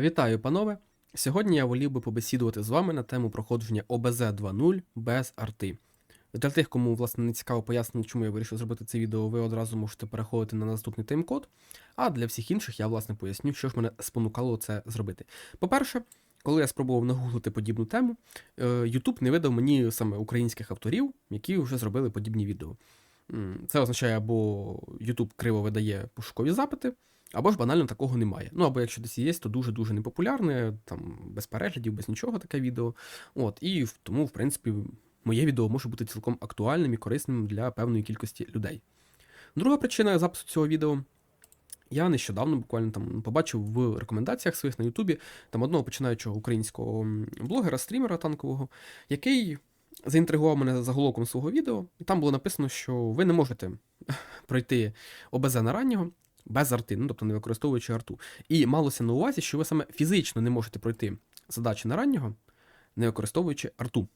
Вітаю, панове! Сьогодні я волів би побесідувати з вами на тему проходження ОБЗ 2.0 без арти. Для тих, кому власне не цікаво пояснення, чому я вирішив зробити це відео, ви одразу можете переходити на наступний тайм-код. А для всіх інших я власне поясню, що ж мене спонукало це зробити. По-перше, коли я спробував нагуглити подібну тему, е, YouTube не видав мені саме українських авторів, які вже зробили подібні відео. Це означає, або YouTube криво видає пошукові запити, або ж банально такого немає. Ну або якщо десь є, то дуже-дуже непопулярне, там без переглядів, без нічого таке відео. От, і тому, в принципі, моє відео може бути цілком актуальним і корисним для певної кількості людей. Друга причина запису цього відео. Я нещодавно буквально там побачив в рекомендаціях своїх на Ютубі там одного починаючого українського блогера, стрімера танкового, який заінтригував мене заголовком свого відео, і там було написано, що ви не можете пройти ОБЗ на раннього без арти, ну тобто не використовуючи арту. І малося на увазі, що ви саме фізично не можете пройти задачі на раннього, не використовуючи арту.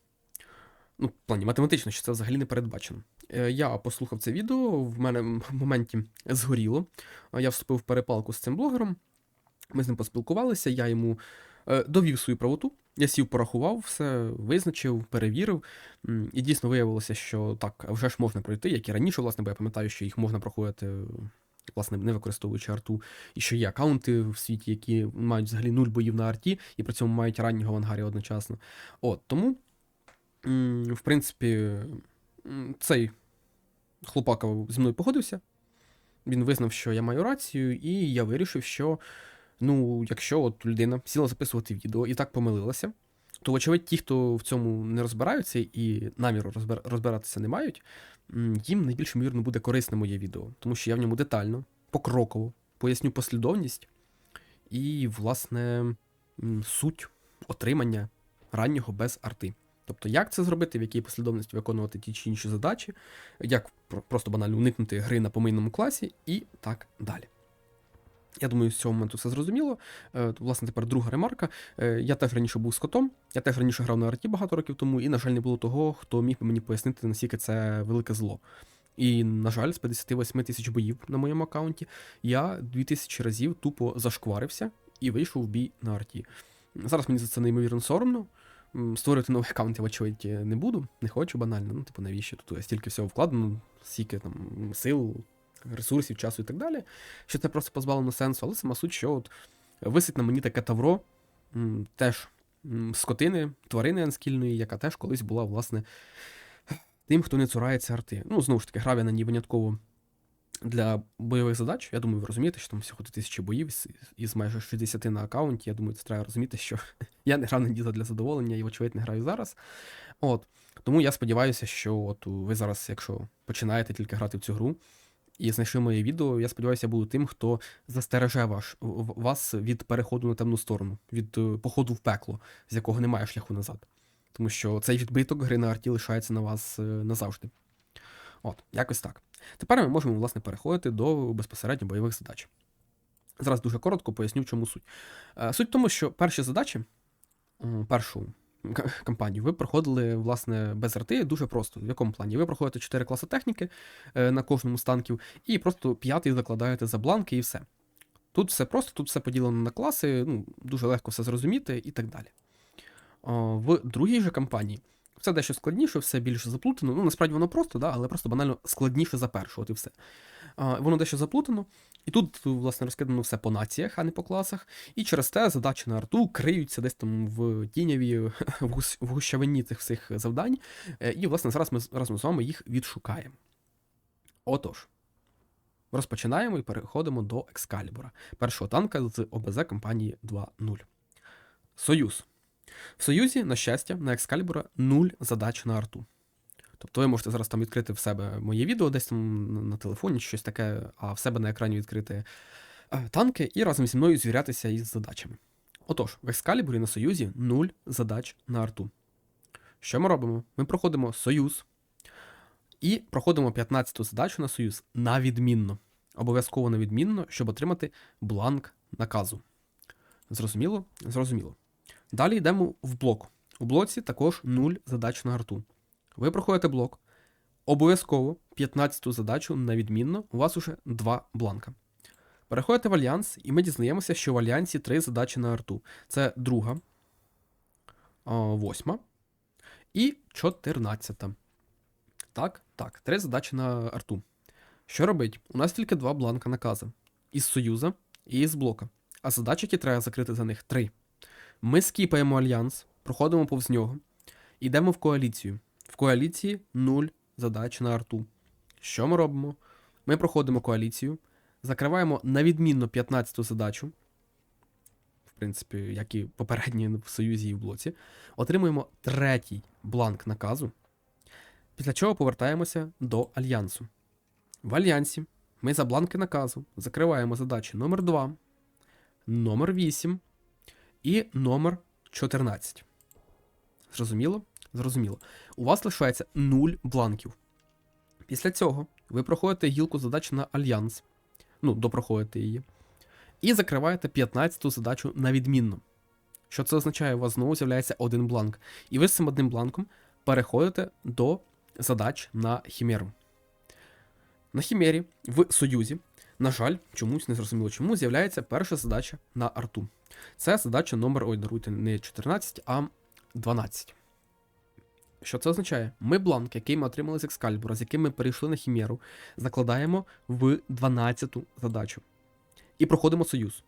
Ну, в плані математично, що це взагалі не передбачено. Е, Я послухав це відео, в мене в моменті згоріло. Е, Я вступив в перепалку з цим блогером. Ми з ним поспілкувалися, я йому е, довів свою правоту. Я сів, порахував, все визначив, перевірив. І дійсно виявилося, що так, вже ж можна пройти, як і раніше, власне, бо я пам'ятаю, що їх можна проходити, власне, не використовуючи арту. І що є аккаунти в світі, які мають взагалі нуль боїв на арті, і при цьому мають раннього в ангарі одночасно. От, тому, в принципі, цей хлопака зі мною погодився. Він визнав, що я маю рацію, і я вирішив, що ну, якщо от людина сіла записувати відео і так помилилася, то, вочевидь, ті, хто в цьому не розбираються і наміру розбиратися не мають, їм найбільш ймовірно буде корисне моє відео, тому що я в ньому детально, покроково поясню послідовність і, власне, суть отримання раннього без арти. Тобто, як це зробити, в якій послідовності виконувати ті чи інші задачі, як просто банально уникнути гри на помийному класі і так далі. Я думаю, з цього моменту все зрозуміло. Е, Власне, тепер друга ремарка. Е, Я теж раніше був скотом, я теж раніше грав на арті багато років тому, і, на жаль, не було того, хто міг би мені пояснити, наскільки це велике зло. І, на жаль, з 58 тисяч боїв на моєму аккаунті я 2000 разів тупо зашкварився і вийшов в бій на арті. Зараз мені за це неймовірно соромно. Створювати новий аккаунт я, вочевидь, не буду, не хочу банально. Ну, типу, навіщо? Тут стільки всього вкладено, стільки там сил, ресурсів, часу і так далі. Що це просто позбавлено сенсу, але сама суть, що от висить на мені таке тавро, теж скотини, тварини анскільної, яка теж колись була, власне, тим, хто не цурається арти. Ну, знову ж таки, грав я на ній винятково для бойових задач. Я думаю, ви розумієте, що там всього тисячі боїв із, майже 60 на аккаунті. Я думаю, це треба розуміти, що я не грав на діло для задоволення і, вочевидь, не граю зараз. От. Тому я сподіваюся, що от ви зараз, якщо починаєте тільки грати в цю гру і знайшли моє відео, я сподіваюся, я буду тим, хто застереже ваш, вас від переходу на темну сторону, від е, походу в пекло, з якого немає шляху назад. Тому що цей відбиток гри на арті лишається на вас е, назавжди. От, якось так. Тепер ми можемо, власне, переходити до безпосередньо бойових задач. Зараз дуже коротко поясню, в чому суть. Е, Суть в тому, що перші задачі, першу кампанію, ви проходили, власне, без арти дуже просто. В якому плані? Ви проходите 4 класи техніки е, на кожному з танків, і просто п'ятий закладаєте за бланки і все. Тут все просто, тут все поділено на класи, ну, дуже легко все зрозуміти і так далі. В другій же кампанії все дещо складніше, все більш заплутано. Ну, насправді воно просто, да, але просто банально складніше за першу, от і все. Воно дещо заплутано. І тут, власне, розкидано все по націях, а не по класах. І через те задачі на арту криються десь там в тіняві, в гущавині цих всіх завдань. Е, І, власне, зараз ми разом з вами їх відшукаємо. Отож, розпочинаємо і переходимо до Екскалібура, першого танка з ОБЗ компанії 2.0. Союз. В Союзі, на щастя, на Екскалібура нуль задач на арту. Тобто ви можете зараз там відкрити в себе моє відео, десь там на- телефоні щось таке, а в себе на екрані відкрити е, танки і разом зі мною звірятися із задачами. Отож, в Екскалібурі на Союзі нуль задач на арту. Що ми робимо? Ми проходимо Союз і проходимо 15-ту задачу на Союз на відмінно. Обов'язково на відмінно, щоб отримати бланк наказу. Зрозуміло? Зрозуміло. Далі йдемо в блок. У блоці також 0 задач на гарту. Ви проходите блок. Обов'язково 15-ту задачу на відмінно, у вас уже два бланка. Переходите в альянс, і ми дізнаємося, що в альянсі три задачі на арту. Це друга, восьма і чотирнадцята. Так, так, три задачі на арту. Що робить? У нас тільки два бланка наказа: із Союза і із блока. А задач, які треба закрити за них, три. Ми скіпаємо альянс, проходимо повз нього, йдемо в коаліцію. Коаліції нуль задач на арту. Що ми робимо? Ми проходимо коаліцію, закриваємо на відмінно 15-ту задачу, в принципі, як і попередні в Союзі і в блоці. Отримуємо третій бланк наказу. Після чого повертаємося до альянсу. В альянсі ми за бланки наказу закриваємо задачі номер 2, номер 8 і номер 14. Зрозуміло? Зрозуміло. У вас лишається 0 бланків. Після цього ви проходите гілку задач на альянс. Ну, допроходите її. І закриваєте 15-ту задачу на відмінно. Що це означає? У вас знову з'являється один бланк. І ви з цим одним бланком переходите до задач на хімеру. На хімері в Союзі, на жаль, чомусь не зрозуміло чому, з'являється перша задача на арту. Це задача номер, ой, даруйте, не 14, а 12. Що це означає? Ми бланк, який ми отримали з Екскалібура, з яким ми перейшли на хімеру, закладаємо в 12-ту задачу. І проходимо союз.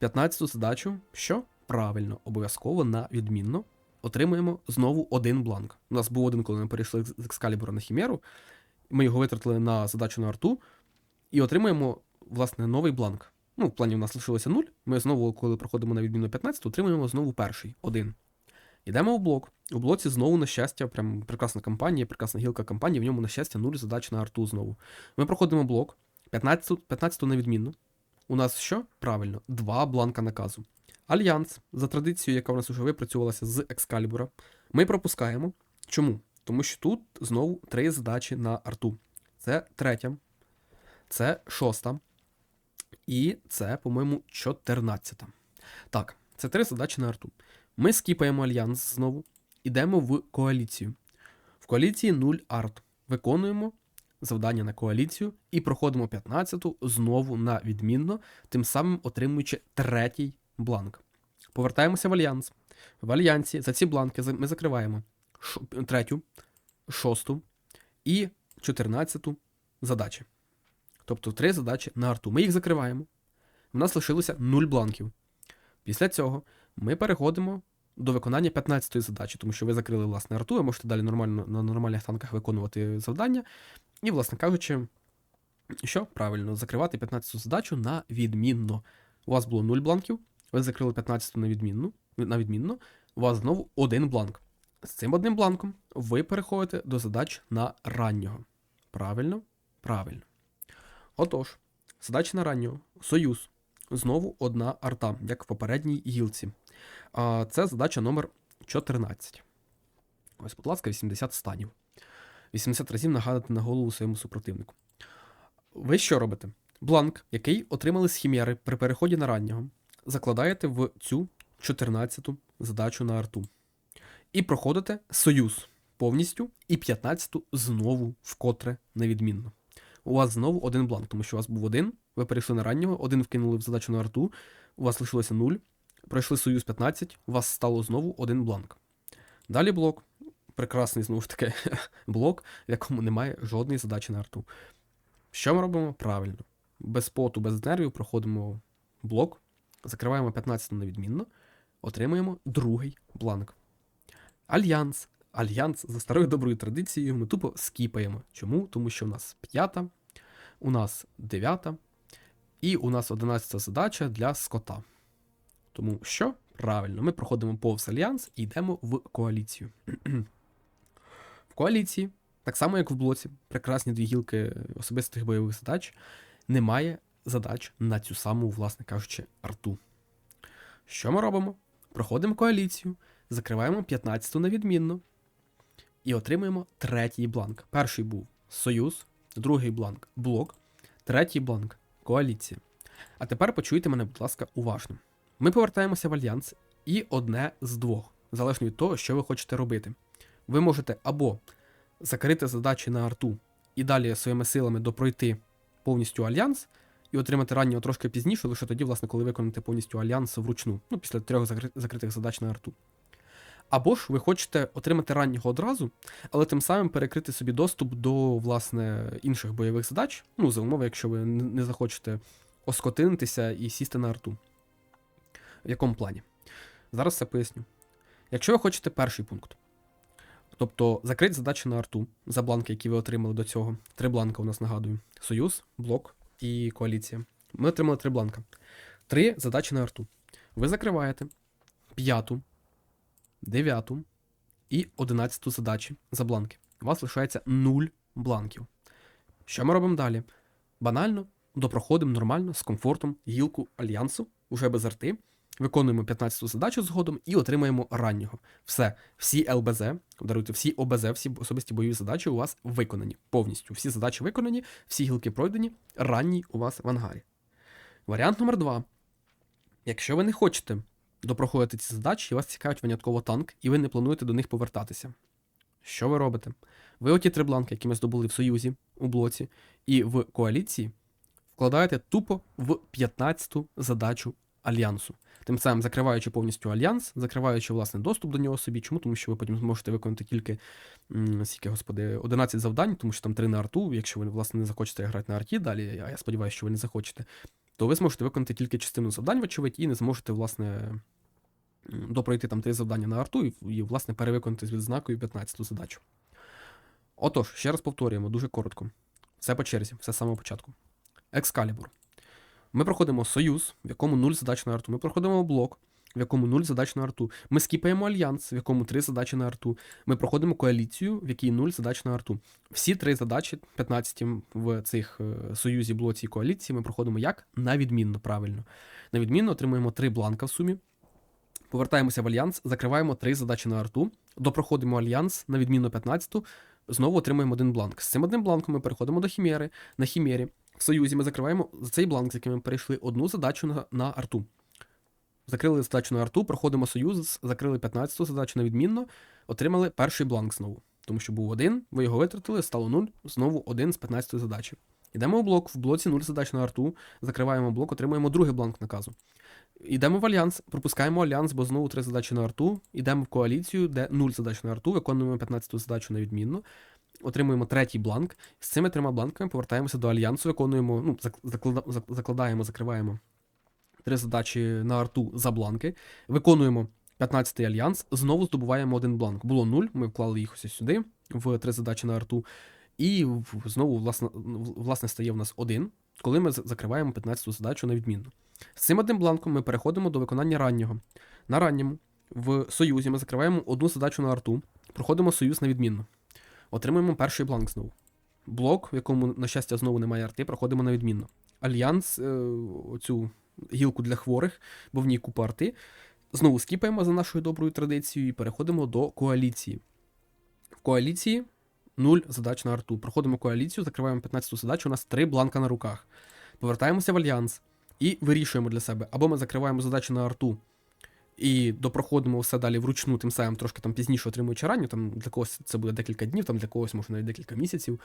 15-ту задачу, що? Правильно, обов'язково на відмінно. Отримуємо знову один бланк. У нас був один, коли ми перейшли з Екскалібура на хімеру. Ми його витратили на задачу на арту і отримуємо, власне, новий бланк. Ну, в плані у нас лишилося 0. Ми знову, коли проходимо на відміну 15, отримуємо знову перший один. Йдемо в блок. У блоці знову, на щастя, прям прекрасна кампанія, прекрасна гілка кампанії, в ньому, на щастя, нуль задач на арту знову. Ми проходимо блок, 15 15 на відмінну. У нас що? Правильно, два бланка наказу. Альянс, за традицією, яка у нас вже випрацювалася з Екскалібура, ми пропускаємо. Чому? Тому що тут знову три задачі на арту. Це третя, це шоста. І це, по-моєму, чотирнадцята. Так, це три задачі на арту. Ми скіпаємо альянс знову, йдемо в коаліцію. В коаліції 0 арт. Виконуємо завдання на коаліцію і проходимо 15-ту знову на відмінно, тим самим отримуючи третій бланк. Повертаємося в альянс. В альянсі за ці бланки ми закриваємо третю, шосту і чотирнадцяту задачі. Тобто три задачі на арту. Ми їх закриваємо. У нас лишилося 0 бланків. Після цього ми переходимо до виконання 15-ї задачі, тому що ви закрили власне арту, ви можете далі нормально на нормальних танках виконувати завдання. І, власне кажучи, що правильно, закривати 15-ту задачу на відмінно. У вас було 0 бланків, ви закрили 15-ту на відмінну, на відмінно, у вас знову один бланк. З цим одним бланком ви переходите до задач на раннього. Правильно? Правильно. Отож, задача на раннього. Союз. Знову одна арта, як в попередній гілці. Це задача номер 14. Ось, будь ласка, 80 станів. 80 разів нагадати на голову своєму супротивнику. Ви що робите? Бланк, який отримали з хімєри при переході на раннього, закладаєте в цю 14-ту задачу на арту. І проходите союз повністю, і 15-ту знову вкотре невідмінно. У вас знову один бланк, тому що у вас був один, ви перейшли на раннього, один вкинули в задачу на арту, у вас лишилося 0, пройшли союз 15, у вас стало знову один бланк. Далі блок. Прекрасний, знову ж таки, блок, в якому немає жодної задачі на арту. Що ми робимо? Правильно. Без поту, без нервів проходимо блок, закриваємо 15 на відмінно, отримуємо другий бланк. Альянс. Альянс за старою доброю традицією ми тупо скіпаємо. Чому? Тому що у нас п'ята, у нас дев'ята, і у нас одинадцята задача для скота. Тому що? Правильно, ми проходимо повз альянс і йдемо в коаліцію. в коаліції, так само як в блоці, прекрасні дві гілки особистих бойових задач, немає задач на цю саму, власне кажучи, арту. Що ми робимо? Проходимо коаліцію, закриваємо 15-ту на відмінно і отримуємо третій бланк. Перший був Союз, другий бланк блок, третій бланк коаліція. А тепер почуйте мене, будь ласка, уважно. Ми повертаємося в альянс, і одне з двох, залежно від того, що ви хочете робити. Ви можете або закрити задачі на арту і далі своїми силами допройти повністю альянс, і отримати раннього трошки пізніше, лише тоді, власне, коли виконаєте повністю альянс вручну, ну, після трьох закритих задач на арту. Або ж ви хочете отримати раннього одразу, але тим самим перекрити собі доступ до власне інших бойових задач, ну, за умови, якщо ви не захочете оскотинитися і сісти на арту. В якому плані? Зараз все поясню. Якщо ви хочете перший пункт, тобто закрити задачі на арту за бланки, які ви отримали до цього. Три бланка у нас нагадую: Союз, блок і коаліція. Ми отримали три бланка. Три задачі на арту. Ви закриваєте п'яту, дев'яту і одинадцяту задачі за бланки. У вас лишається нуль бланків. Що ми робимо далі? Банально допроходимо нормально, з комфортом гілку альянсу, уже без арти. Виконуємо 15-ту задачу згодом і отримаємо раннього. Все, всі ЛБЗ, даруйте, всі ОБЗ, всі особисті бойові задачі у вас виконані. Повністю. Всі задачі виконані, всі гілки пройдені, ранній у вас в ангарі. Варіант номер два. Якщо ви не хочете допроходити ці задачі, і вас цікавить винятково танк, і ви не плануєте до них повертатися. Що ви робите? Ви оті три бланки, які ми здобули в Союзі, у блоці, і в коаліції, вкладаєте тупо в 15-ту задачу альянсу. Тим самим закриваючи повністю альянс, закриваючи власне доступ до нього собі. Чому? Тому що ви потім зможете виконати тільки скільки, господи, 11 завдань, тому що там 3 на арту. Якщо ви власне не захочете грати на арті далі, а я сподіваюся, що ви не захочете, то ви зможете виконати тільки частину завдань, вочевидь, і не зможете, власне, допройти там три завдання на арту і, і власне, перевиконати з відзнакою 15-ту задачу. Отож, ще раз повторюємо, дуже коротко. Все по черзі, все з самого початку. Екскалібур. Ми проходимо союз, в якому нуль задач на арту. Ми проходимо блок, в якому 0 задач на арту. Ми скіпаємо альянс, в якому 3 задачі на арту. Ми проходимо коаліцію, в якій 0 задач на арту. Всі три задачі, 15 в цих е, союзі, блоці і коаліції, ми проходимо як? На відмінно, правильно. На відмінно отримуємо 3 бланка в сумі. Повертаємося в альянс, закриваємо 3 задачі на арту, допроходимо альянс на відмінно 15 знову отримуємо один бланк. З цим одним бланком ми переходимо до хімери. На хімері в союзі ми закриваємо за цей бланк, з яким ми перейшли одну задачу на, на арту. Закрили задачу на арту, проходимо союз, закрили 15-ту задачу на відмінно, отримали перший бланк знову. Тому що був один, ви його витратили, стало 0, знову один з 15-ї задачі. Йдемо в блок, в блоці 0 задач на арту, закриваємо блок, отримуємо другий бланк наказу. Йдемо в альянс, пропускаємо альянс, бо знову три задачі на арту. Йдемо в коаліцію, де 0 задач на арту, виконуємо 15-ту задачу на відмінно. Отримуємо третій бланк. З цими трьома бланками повертаємося до альянсу, виконуємо, ну, зак- закладаємо, закриваємо три задачі на арту за бланки. Виконуємо 15-й альянс, знову здобуваємо один бланк. Було 0, ми вклали їх ось сюди, в три задачі на арту. І знову, власне, власне, стає в нас один, коли ми закриваємо 15-ту задачу на відмінно. З цим одним бланком ми переходимо до виконання раннього. На ранньому в союзі ми закриваємо одну задачу на арту, проходимо союз на відмінно. Отримуємо перший бланк знову. Блок, в якому, на щастя, знову немає арти, проходимо на відмінно. Альянс, е, оцю гілку для хворих, бо в ній купа арти. Знову скіпаємо за нашою доброю традицією і переходимо до коаліції. В коаліції 0 задач на арту. Проходимо коаліцію, закриваємо 15-ту задачу, у нас 3 бланка на руках. Повертаємося в альянс і вирішуємо для себе. Або ми закриваємо задачу на арту і допроходимо все далі вручну, тим самим трошки там пізніше отримуючи ранню, там для когось це буде декілька днів, там для когось може навіть декілька місяців.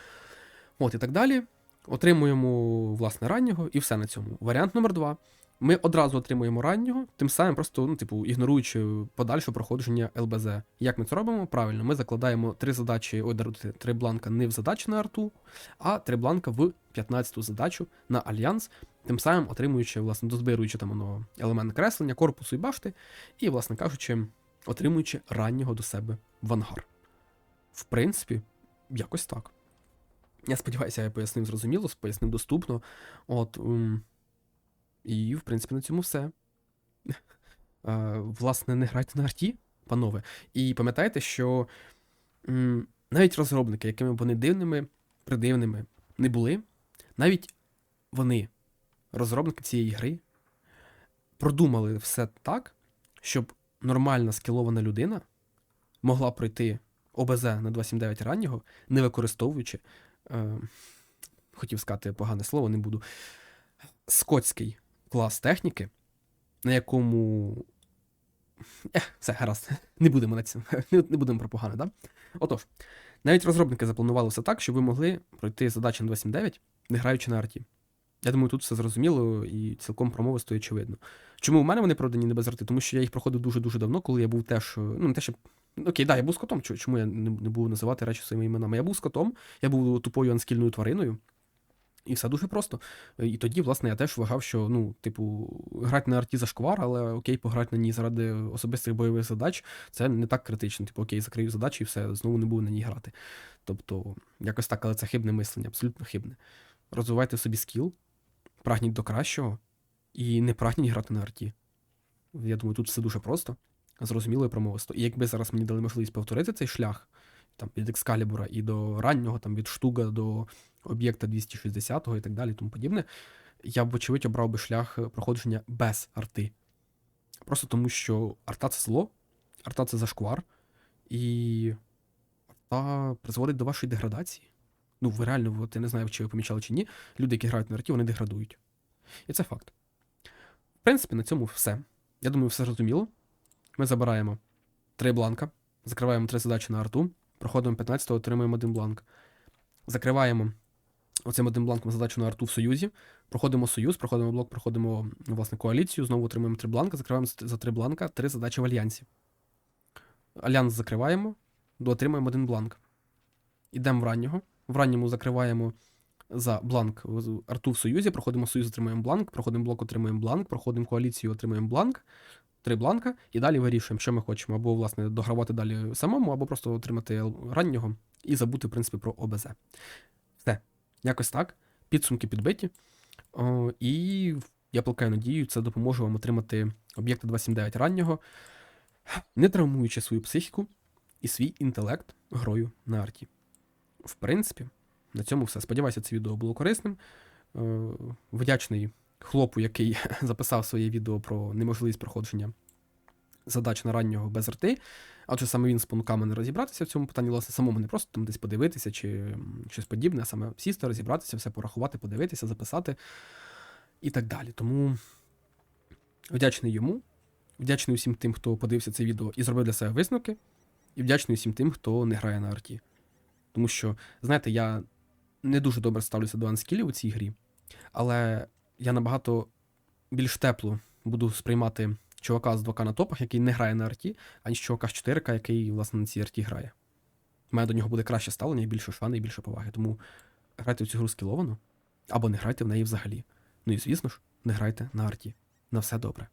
От і так далі. Отримуємо власне раннього і все на цьому. Варіант номер два. Ми одразу отримуємо раннього, тим самим просто, ну, типу, ігноруючи подальше проходження ЛБЗ. Як ми це робимо? Правильно, ми закладаємо три задачі, ой, три бланка не в задачі на арту, а три бланка в 15-ту задачу на альянс, тим самим отримуючи, власне, дозбируючи там воно елемент креслення, корпусу і башти, і, власне кажучи, отримуючи раннього до себе в ангар. В принципі, якось так. Я сподіваюся, я пояснив зрозуміло, пояснив доступно. От. І, в принципі, на цьому все. Власне, не грайте на арті, панове. І пам'ятайте, що навіть розробники, якими б вони дивними, придивними не були, навіть вони, розробники цієї гри, продумали все так, щоб нормальна скілована людина могла пройти ОБЗ на 279 раннього, не використовуючи, е, хотів сказати погане слово, не буду, скотський клас техніки, на якому. Е, все, гаразд, не будемо на цьому, не, будемо про погане, да? Отож, навіть розробники запланували все так, щоб ви могли пройти задачі на 279, не граючи на арті. Я думаю, тут все зрозуміло і цілком промовисто і очевидно. Чому в мене вони продані не без арти? Тому що я їх проходив дуже-дуже давно, коли я був теж. Ну, не те, що. Окей, да, я був скотом. Чому я не буду називати речі своїми іменами? Я був скотом, я був тупою анскільною твариною. І все дуже просто. І тоді, власне, я теж вважав, що, ну, типу, грати на арті зашквар, але окей, пограти на ній заради особистих бойових задач, це не так критично. Типу, окей, закрию задачі і все, знову не буду на ній грати. Тобто, якось так, але це хибне мислення, абсолютно хибне. Розвивайте собі скіл, прагніть до кращого і не прагніть грати на арті. Я думаю, тут все дуже просто, зрозуміло і промовисто. І якби зараз мені дали можливість повторити цей шлях там, від екскалібура і до раннього, там, від штуга до об'єкта 260-го і так далі, тому подібне, я б, вочевидь, обрав би шлях е, проходження без арти. Просто тому, що арта це зло, арта це зашквар, і арта призводить до вашої деградації. Ну, ви реально, от, я не знаю, чи ви помічали чи ні, люди, які грають на арті, вони деградують. І це факт. В принципі, на цьому все. Я думаю, все зрозуміло. Ми забираємо три бланка, закриваємо три задачі на арту, проходимо 15 отримуємо один бланк. Закриваємо оцим одним бланком задачу на арту в Союзі, проходимо Союз, проходимо блок, проходимо власне коаліцію, знову отримуємо три бланка, закриваємо за- три бланка три задачі в альянсі. Альянс закриваємо, отримуємо один бланк. Ідемо в раннього. В ранньому закриваємо за бланк арту в Союзі, проходимо Союз, отримуємо бланк, проходимо блок, отримуємо бланк, проходимо коаліцію, отримуємо бланк, три бланка, і далі вирішуємо, що ми хочемо, або, власне, догравати далі самому, або просто отримати раннього і забути, в принципі, про ОБЗ. Все. Якось так. Підсумки підбиті. О, і я плекаю надію, це допоможе вам отримати об'єкта 279 раннього, не травмуючи свою психіку і свій інтелект грою на арті. В принципі, на цьому все. Сподіваюся, це відео було корисним. Вдячний хлопу, який записав своє відео про неможливість проходження задач на раннього без арти. Адже саме він спонукав мене розібратися в цьому питанні, власне, самому не просто там десь подивитися чи щось подібне, а саме сісти, розібратися, все порахувати, подивитися, записати і так далі. Тому вдячний йому, вдячний усім тим, хто подивився це відео і зробив для себе висновки, і вдячний усім тим, хто не грає на арті. Тому що, знаєте, я не дуже добре ставлюся до анскілів у цій грі, але я набагато більш тепло буду сприймати чувака з 2К на топах, який не грає на арті, аніж чувака з 4К, який, власне, на цій арті грає. У мене до нього буде краще ставлення і більше шани, і більше поваги. Тому грайте в цю гру скіловано, або не грайте в неї взагалі. Ну і звісно ж, не грайте на арті. На все добре.